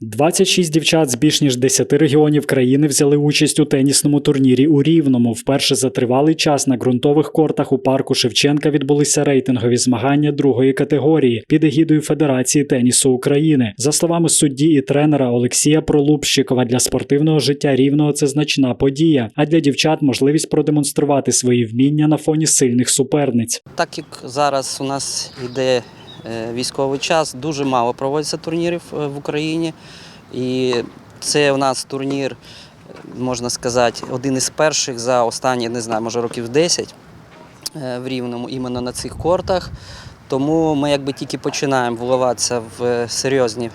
26 дівчат з більш ніж 10 регіонів країни взяли участь у тенісному турнірі у Рівному. Вперше за тривалий час на ґрунтових кортах у парку Шевченка відбулися рейтингові змагання другої категорії під егідою Федерації тенісу України. За словами судді і тренера Олексія Пролупщикова, для спортивного життя рівного це значна подія, а для дівчат можливість продемонструвати свої вміння на фоні сильних суперниць. Так як зараз у нас йде е, військовий час, дуже мало проводиться турнірів е, в Україні. І це у нас турнір, е, можна сказати, один із перших за останні, не знаю, може років 10 е, в Рівному, іменно на цих кортах. Тому ми якби тільки починаємо вливатися в е, серйозні е,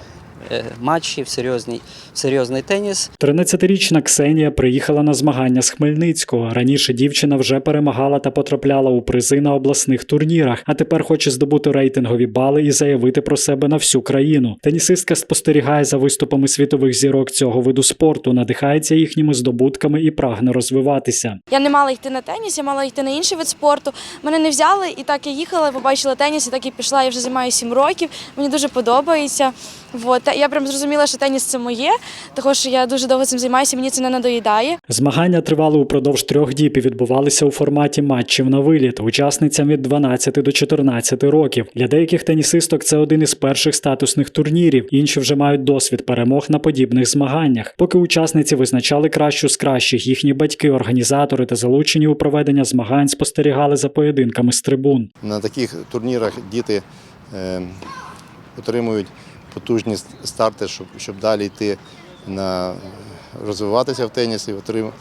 матчі, в серйозний, в серйозний теніс. 13-річна Ксенія приїхала на змагання з Хмельницького. Раніше дівчина вже перемагала та потрапляла у призи на обласних турнірах, а тепер хоче здобути рейтингові бали і заявити про себе на всю країну. Тенісистка спостерігає за виступами світових зірок цього виду спорту, надихається їхніми здобутками і прагне розвиватися. Я не мала йти на теніс, я мала йти на інший вид спорту. Мене не взяли, і так я їхала, побачила теніс, і так і пішла. Я вже займаюся 7 років. Мені дуже подобається. Вот. Я прям зрозуміла, що теніс це моє, тому що я дуже довго цим займаюся, мені це не надоїдає. Змагання тривали упродовж трьох діб і відбувалися у форматі матчів на виліт учасницям від 12 до 14 років. Для деяких тенісисток це один із перших статусних турнірів. Інші вже мають досвід перемог на подібних змаганнях. Поки учасниці визначали кращу з кращих, їхні батьки, організатори та залучені у проведення змагань спостерігали за поєдинками з трибун. На таких турнірах діти е, отримують потужні старти, щоб, щоб далі йти на розвиватися в тенісі, отримати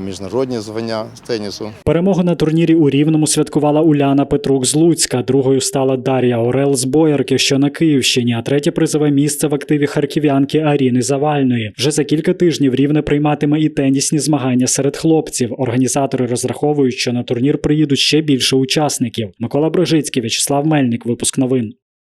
міжнародні звання з тенісу. Перемогу на турнірі у Рівному святкувала Уляна Петрук з Луцька. Другою стала Дар'я Орел з Боярки, що на Київщині, а третє призове місце в активі харків'янки Аріни Завальної. Вже за кілька тижнів рівне прийматиме і тенісні змагання серед хлопців. Організатори розраховують, що на турнір приїдуть ще більше учасників. Микола Брожицький, В'ячеслав Мельник. Випуск новин.